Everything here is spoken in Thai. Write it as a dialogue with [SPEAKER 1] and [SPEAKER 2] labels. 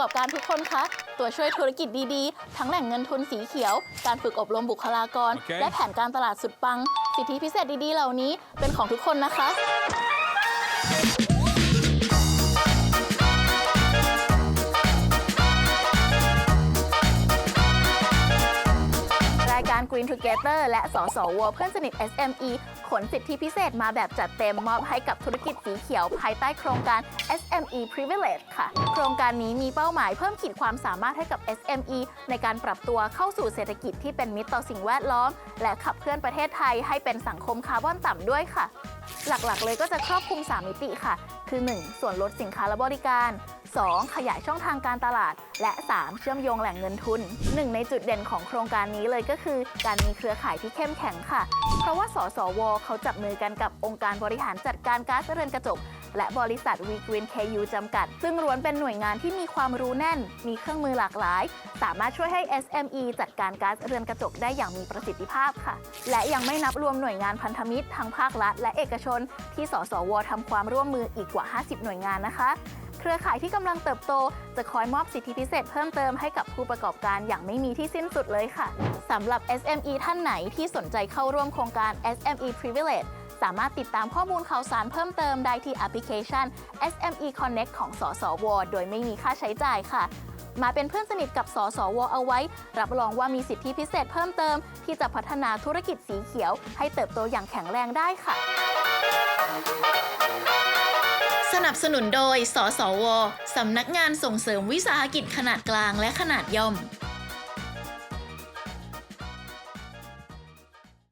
[SPEAKER 1] ทุกคนคะ ตัวช่วยธุรกิจดีๆ ทั้งแหล่งเงินทุนสีเขียว การฝึกอบรมบุคลากร
[SPEAKER 2] โอเค
[SPEAKER 1] และแผนการตลาดสุดปัง สิทธิพิเศษดีๆ เหล่านี้เป็นของทุกคนนะคะายกร Green Together และสสวเพื่อนสนิท SME ขนสิทธิพิเศษมาแบบจัดเต็มมอบให้กับธุรกิจสีเขียวภายใต้โครงการ SME Privilege ค่ะ โครงการนี้มีเป้าหมายเพิ่มขีดความสามารถให้กับ SME ในการปรับตัวเข้าสู่เศรษฐกิจที่เป็นมิตรต่อสิ่งแวดล้อม และขับเคลื่อนประเทศไทยให้เป็นสังคมคาร์บอนต่ำด้วยค่ะ หลักๆ เลยก็จะครอบคลุม 3 มิติค่ะ คือ 1. ส่วนลดสินค้าและบริการ 2. ขยายช่องทางการตลาด และ 3. เชื่อมโยงแหล่งเงินทุน หนึ่งในจุดเด่นของโครงการนี้เลยก็คือ การมีเครือข่ายที่เข้มแข็งค่ะ เพราะว่าสสว เขาจับมือกันกับองค์การบริหารจัดการก๊าซเรือนกระจกและบริษัท We Green KU จำกัด ซึ่งล้วนเป็นหน่วยงานที่มีความรู้แน่น มีเครื่องมือหลากหลาย สามารถช่วยให้ SME จัดการก๊าซเรือนกระจกได้อย่างมีประสิทธิภาพค่ะ และยังไม่นับรวมหน่วยงานพันธมิตรทั้งภาครัฐและเอกชน ที่สสวทำความร่วมมืออีกกว่า 50 หน่วยงานนะคะ เครือข่ายที่กำลังเติบโต จะคอยมอบสิทธิพิเศษเพิ่มเติมให้กับผู้ประกอบการอย่างไม่มีที่สิ้นสุดเลยค่ะสำหรับ SME ท่านไหนที่สนใจเข้าร่วมโครงการ SME Privilege สามารถติดตามข้อมูลข่าวสารเพิ่มเติมได้ที่แอปพลิเคชัน SME Connect ของสสว โดยไม่มีค่าใช้จ่ายค่ะ มาเป็นเพื่อนสนิทกับสสว เอาไว้ รับรองว่ามีสิทธิพิเศษเพิ่มเติม ที่จะพัฒนาธุรกิจสีเขียว ให้เติบโตอย่างแข็งแรงได้ค่ะ นับสนุนโดย สสว สำนักงานส่งเสริมวิสาหกิจขนาดกลางและขนาดย่อม